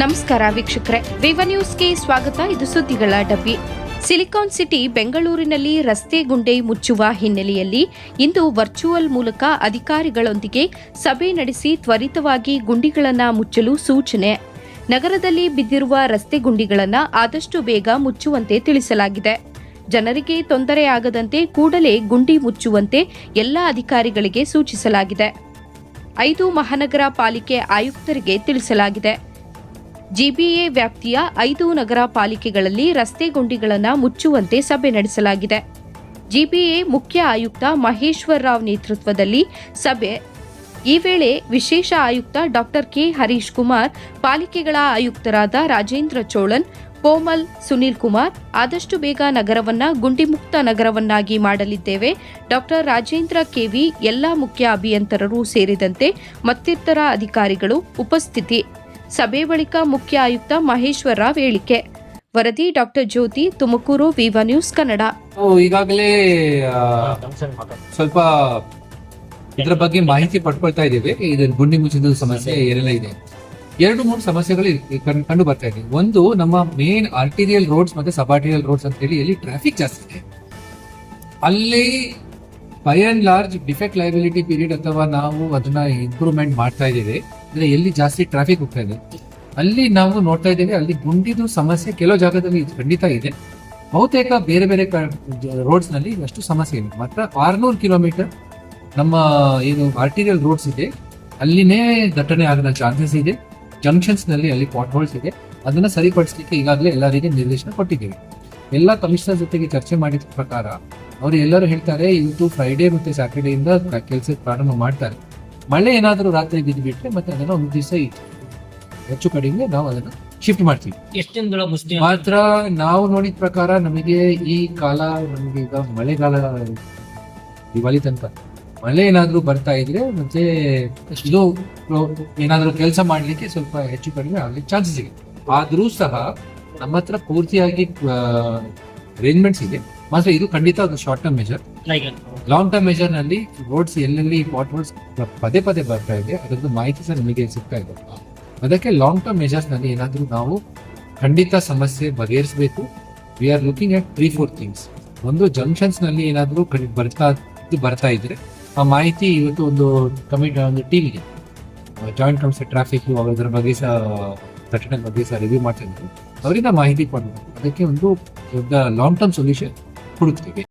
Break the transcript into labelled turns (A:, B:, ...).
A: ನಮಸ್ಕಾರ ವೀಕ್ಷಕರೇ. ವಿವ ನ್ಯೂಸ್ಗೆ ಸ್ವಾಗತ. ಇದು ಸುದ್ದಿಗಳ ಡಬ್ಬಿ. ಸಿಲಿಕಾನ್ ಸಿಟಿ, ಬೆಂಗಳೂರಿನಲ್ಲಿ ರಸ್ತೆ ಗುಂಡೆ ಮುಚ್ಚುವ ಹಿನ್ನೆಲೆಯಲ್ಲಿ ಇಂದು ವರ್ಚುವಲ್ ಮೂಲಕ ಅಧಿಕಾರಿಗಳೊಂದಿಗೆ ಸಭೆ ನಡೆಸಿ ತ್ವರಿತವಾಗಿ ಗುಂಡಿಗಳನ್ನು ಮುಚ್ಚಲು ಸೂಚನೆ. ನಗರದಲ್ಲಿ ಬಿದ್ದಿರುವ ರಸ್ತೆ ಗುಂಡಿಗಳನ್ನು ಆದಷ್ಟು ಬೇಗ ಮುಚ್ಚುವಂತೆ ತಿಳಿಸಲಾಗಿದೆ. ಜನರಿಗೆ ತೊಂದರೆಯಾಗದಂತೆ ಕೂಡಲೇ ಗುಂಡಿ ಮುಚ್ಚುವಂತೆ ಎಲ್ಲ ಅಧಿಕಾರಿಗಳಿಗೆ ಸೂಚಿಸಲಾಗಿದೆ. ಐದು ಮಹಾನಗರ ಪಾಲಿಕೆ ಆಯುಕ್ತರಿಗೆ ತಿಳಿಸಲಾಗಿದೆ. ಜಿಬಿಎ ವ್ಯಾಪ್ತಿಯ ಐದು ನಗರ ಪಾಲಿಕೆಗಳಲ್ಲಿ ರಸ್ತೆ ಗುಂಡಿಗಳನ್ನು ಮುಚ್ಚುವಂತೆ ಸಭೆ ನಡೆಸಲಾಗಿದೆ. ಜಿಬಿಎ ಮುಖ್ಯ ಆಯುಕ್ತ ಮಹೇಶ್ವರ್ ರಾವ್ ನೇತೃತ್ವದಲ್ಲಿ ಸಭೆ. ಈ ವೇಳೆ ವಿಶೇಷ ಆಯುಕ್ತ ಡಾಕ್ಟರ್ ಕೆ ಹರೀಶ್ ಕುಮಾರ್, ಪಾಲಿಕೆಗಳ ಆಯುಕ್ತರಾದ ರಾಜೇಂದ್ರ ಚೋಳನ್, ಕೋಮಲ್ ಸುನೀಲ್ ಕುಮಾರ್ ಆದಷ್ಟು ಬೇಗ ನಗರವನ್ನ ಗುಂಡಿಮುಕ್ತ ನಗರವನ್ನಾಗಿ ಮಾಡಲಿದ್ದೇವೆ. ಡಾಕ್ಟರ್ ರಾಜೇಂದ್ರ ಕೆವಿ, ಎಲ್ಲಾ ಮುಖ್ಯ ಅಭಿಯಂತರರು ಸೇರಿದಂತೆ ಮತ್ತಿತರ ಅಧಿಕಾರಿಗಳು ಉಪಸ್ಥಿತಿ ಸಭೆ ಬಳಿಕ ಮುಖ್ಯ ಆಯುಕ್ತ ಮಹೇಶ್ವರ ರಾವ್ ಹೇಳಿಕೆ. ವರದಿ ಡಾಕ್ಟರ್ ಜ್ಯೋತಿ ತುಮಕೂರು ವಿವ ನ್ಯೂಸ್ ಕನ್ನಡ.
B: ಈಗಾಗಲೇ ಸ್ವಲ್ಪ ಇದರ ಬಗ್ಗೆ ಮಾಹಿತಿ ಪಡ್ಕೊಳ್ತಾ ಇದ್ದೇವೆ. ಇದು ಗುಂಡಿ ಮುಚ್ಚಿದ ಸಮಸ್ಯೆ ಏನೆಲ್ಲ ಇದೆ. ಎರಡು, ಮೂರು ಸಮಸ್ಯೆಗಳು ಕಂಡು ಬರ್ತಾ ಇದೆ. ಒಂದು, ನಮ್ಮ ಮೇನ್ ಆರ್ಟಿರಿಯಲ್ ರೋಡ್ಸ್ ಮತ್ತೆ ಸಬ್ ಆರ್ಟಿರಿಯಲ್ ರೋಡ್ಸ್ ಅಂತ ಹೇಳಿ ಟ್ರಾಫಿಕ್ ಜಾಸ್ತಿ ಇದೆ. ಅಲ್ಲಿ by and large defect liability period ಅಥವಾ ನಾವು ಅದನ್ನ ಇಂಪ್ರೂವ್ಮೆಂಟ್ ಮಾಡ್ತಾ ಇದ್ದೇವೆ. ಅಂದ್ರೆ ಎಲ್ಲಿ ಜಾಸ್ತಿ ಟ್ರಾಫಿಕ್ ಹೋಗ್ತಾ ಇದೆ. ಅಲ್ಲಿ ನಾವು ನೋಡ್ತಾ ಇದ್ದೇವೆ, ಅಲ್ಲಿ ಗುಂಡಿದು ಸಮಸ್ಯೆ ಕೆಲವು ಜಾಗದಲ್ಲಿ ಖಂಡಿತ ಇದೆ. ಬಹುತೇಕ ಬೇರೆ ಬೇರೆ ರೋಡ್ಸ್ನಲ್ಲಿ ಅಷ್ಟು ಸಮಸ್ಯೆ ಇದೆ ಮಾತ್ರ ಆರ್ನೂರು ಕಿಲೋಮೀಟರ್ ನಮ್ಮ ಏನು ಆರ್ಟಿರಿಯಲ್ ರೋಡ್ಸ್ ಇದೆ. ಅಲ್ಲಿನೇ ದಟ್ಟಣೆ ಆಗದ ಚಾನ್ಸಸ್ ಇದೆ. ಜಂಕ್ಷನ್ಸ್ನಲ್ಲಿ ಅಲ್ಲಿ ಪಾಟ್ ಹೋಲ್ಸ್ ಇದೆ. ಅದನ್ನ ಸರಿಪಡಿಸಲಿಕ್ಕೆ ಈಗಾಗಲೇ ಎಲ್ಲರಿಗೆ ನಿರ್ದೇಶನ ಕೊಟ್ಟಿದ್ದೇವೆ. ಎಲ್ಲ ಕಮಿಷನರ್ ಜೊತೆಗೆ ಚರ್ಚೆ ಮಾಡಿದ ಪ್ರಕಾರ ಅವರು ಎಲ್ಲರೂ ಹೇಳ್ತಾರೆ ಇವತ್ತು ಫ್ರೈಡೇ ಮತ್ತೆ ಸ್ಯಾಟರ್ಡೇ ಕೆಲಸಕ್ಕೆ ಕೆಲಸ ಪ್ರಾರಂಭ ಮಾಡ್ತಾರೆ. ಮಳೆ ಏನಾದರೂ ರಾತ್ರಿ ಬಿದ್ದು ಬಿಟ್ರೆ ಮತ್ತೆ ಅದನ್ನು ಒಂದು ದಿವಸ ಹೆಚ್ಚು ಕಡಿಮೆ ನಾವು ಅದನ್ನ ಶಿಫ್ಟ್ ಮಾಡ್ತೀವಿ.
C: ಎಷ್ಟು
B: ಮಾತ್ರ ನಾವು ನೋಡಿದ ಪ್ರಕಾರ ನಮಗೆ ಈ ಕಾಲ ನಮಗೆ ಈಗ ಮಳೆಗಾಲ ದಿವಾಲಿ ತನಕ. ಮಳೆ ಏನಾದರೂ ಬರ್ತಾ ಇದ್ರೆ ಮತ್ತೆ ಇದು ಏನಾದರೂ ಕೆಲಸ ಮಾಡಲಿಕ್ಕೆ ಸ್ವಲ್ಪ ಹೆಚ್ಚು ಕಡಿಮೆ ಆಗಲಿಕ್ಕೆ ಚಾನ್ಸಸ್ ಇದೆ ಆದರೂ ಸಹ ನಮ್ಮ ಹತ್ರ ಪೂರ್ತಿಯಾಗಿ ಅರೇಂಜ್ಮೆಂಟ್ಸ್ ಇದೆ. ಮಾತ್ರ ಇದು ಖಂಡಿತ ಒಂದು short term measure long term ಮೆಜರ್ನಲ್ಲಿ roads ಎಲ್ಲೆಲ್ಲಿ ಪಾಟ್ ರೋಡ್ಸ್ ಪದೇ ಪದೇ ಬರ್ತಾ ಇದೆ ಅದರದ್ದು ಮಾಹಿತಿ ಸಹ ನಿಮಗೆ ಸಿಗ್ತಾ ಇದೆ. ಅದಕ್ಕೆ ಲಾಂಗ್ ಟರ್ಮ್ ಮೆಜರ್ಸ್ನಲ್ಲಿ ಏನಾದರೂ ನಾವು ಖಂಡಿತ ಸಮಸ್ಯೆ ಬಗೆಹರಿಸಬೇಕು. We are looking at three four things ಒಂದು ಜಂಕ್ಷನ್ಸ್ನಲ್ಲಿ ಏನಾದರೂ ಕಡಿ- ಬರ್ತಾ ಬರ್ತಾ ಇದ್ರೆ ಆ ಮಾಹಿತಿ ಇವತ್ತು ಒಂದು ಕಮಿಟಿ ಒಂದು ಟೀಮ್ ಇದೆ ಜಾಯಿಂಟ್ ಕಮಿಷನ್ ಟ್ರಾಫಿಕ್ ಅದರ ಬಗ್ಗೆ ಸಹ ಘಟನೆ ಬಗ್ಗೆ ಸಹ ರಿವ್ಯೂ ಮಾಡ್ತಾ ಇದ್ರು. ಅವರಿಂದ ಮಾಹಿತಿ ಕೊಡಬೇಕು. ಅದಕ್ಕೆ ಒಂದು ದೊಡ್ಡ ಲಾಂಗ್ ಟರ್ಮ್ ಸೊಲ್ಯೂಷನ್ ಹುಡುಕ್ತೀವಿ.